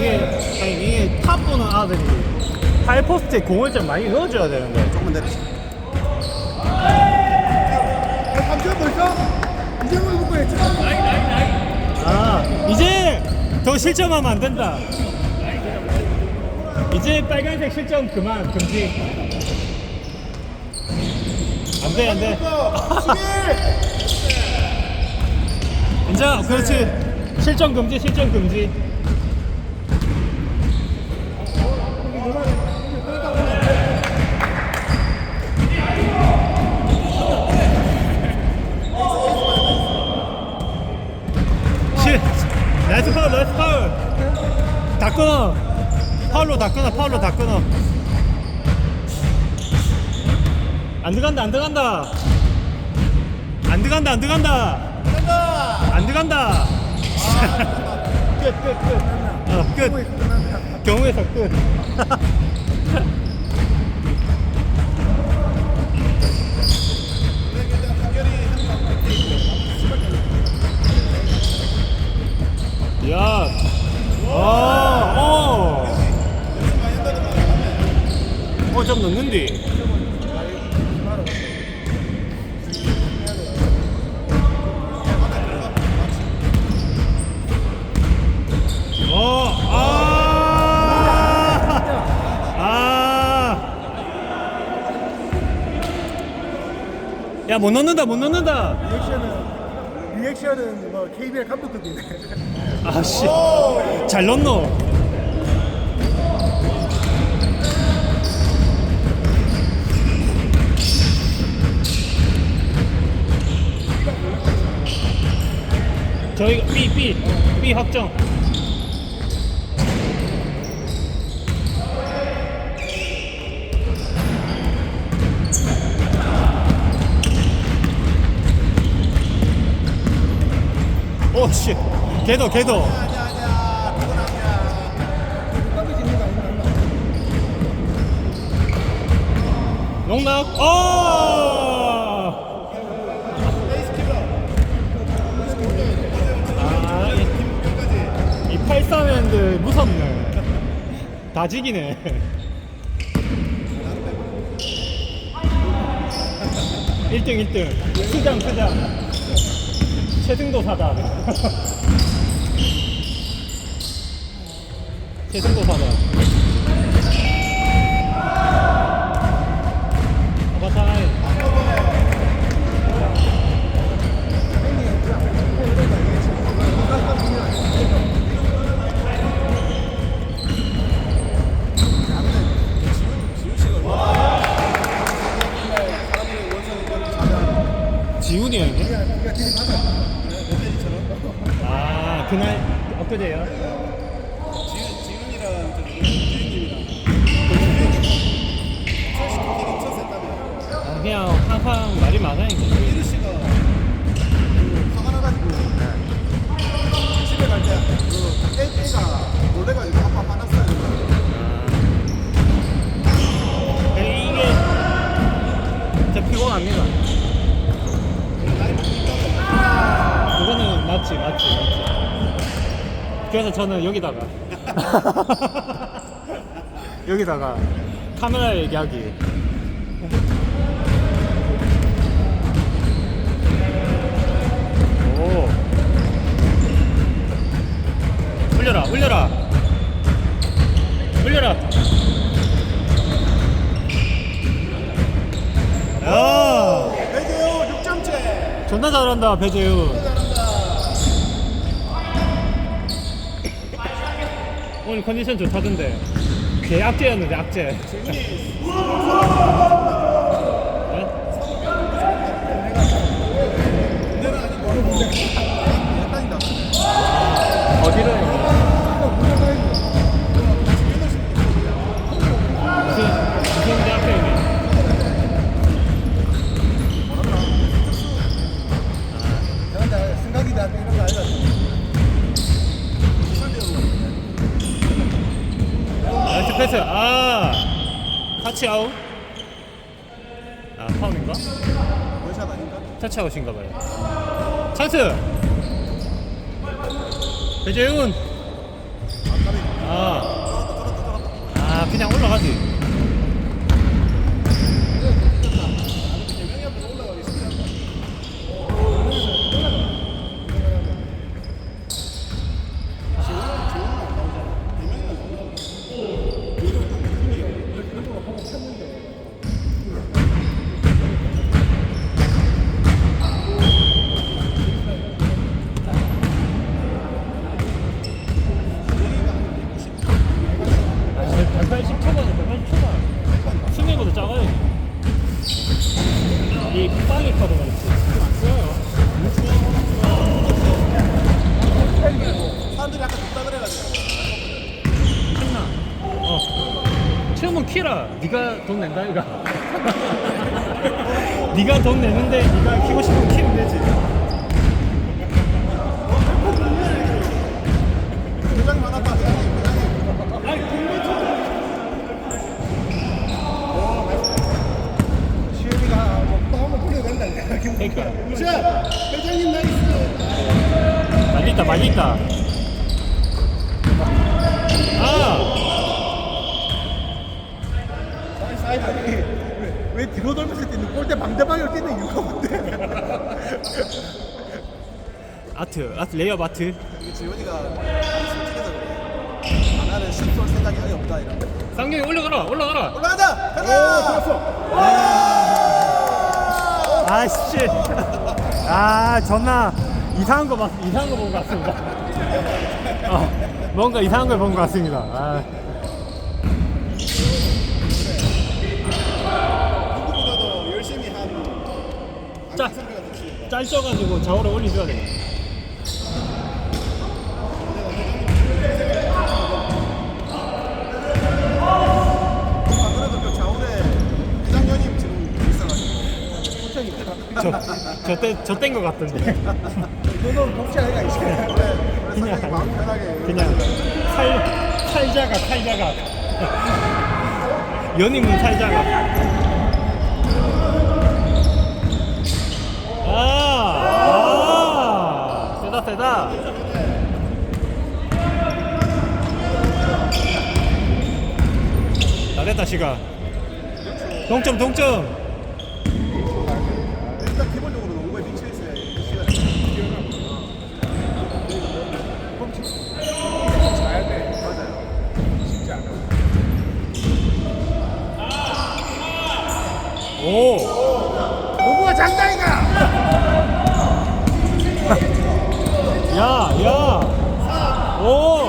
이게 아니 이게 탑 보는 아들이 하이포스트에 공을 좀 많이 넣어줘야 되는데. 조금만 내리시. 감정 벌써? 이제 뭐 먹고 했지? 아 이제 더 실점하면 안 된다. 이제 빨간색 실점 그만 금지. 안돼 안돼. 이제 그렇지. 실점 금지 실점 금지 다 끊어 파울로 다 끊어 파울로 다 끊어 안 들어간다 안 들어간다. 안 들어간다 안 들어간다. 안 들어간다. 끝 끝 끝 어 끝. 경우에서 끝 야, 아, 넣는디. 어, 아, 아. 야, 못 넣는다, 못 넣는다. 리액션은 리액션은 뭐 KBL 감독급이네. 아씨, 잘 넣노. 저희가 B B B 확정. 오 씨, 걔도 걔도. 농락. 어. 무섭네. 다 지기네. 일등일등 수장, 수장. 최승도 사다. 최승도 사다. 그날 엊그제요? 아, 그냥 항상 말이 많아요 이게. 이루 씨가 화가 나가지고 집에 갈때그 애가 놀래가지고 아빠 화났어요. 아. 이게 진짜 피곤합니다. 그거는 맞지 맞지 맞지. 그래서 저는 여기다가 여기다가 카메라 얘기하기. 오. 올려라 올려라 올려라 야 배재호 6점째. 존나 잘한다 배재우 오늘 컨디션 좋다던데 개 악재였는데 악재 네? 터치 아웃. 아 파울인가? 월샷 아닌가? 타치아웃인가봐요 찬스! 배재훈! 아, 아, 아 그냥 올라가지 네가 돈 낸다 이가. 네가 돈 내는데 네가 키고 싶으면 키면 되지. 많았다. 아니 시현이가 뭐또 한번 된다. 그러니까 자, 회장님 나이스. 말리다 말리다. 아. 나이스 아이 아니. 왜, 왜 뒤로 돌면서 뛰는 골대 방대방향으로 뛰는 이유가 뭔데? 아트 아트 레이업 아트. 이게 지훈이가 솔직해서 그래. 나는 실쏠 생각이 아예 없다 이런. 쌍경이 올라가라 올라가라. 올라가자. 가자. 좋았어. 아씨. 아 전나 이상한 거 봤, 이상한 거 본 것 같습니다. 어, 뭔가 이상한 걸 본 것 같습니다. 아, 누구보다도 열심히 한 짜. 안기 선배가 됐지. 짤쪄가지고 좌우로 올려줘야 돼. 포천이다. 저저뗀저뗀거 같던데. 너도 복지 아이가. 그래서 그냥 마음 편하게. 그냥 살 살자가 살자가. 연인문 살자가. 상태다. 잘했다 시가. 동점 동점. 일단 기본적으로 농구에 미쳐 있어야 그 돼. 맞아요. 쉽지 않아. 오. 농구가 장다이가. 야, 야. 오.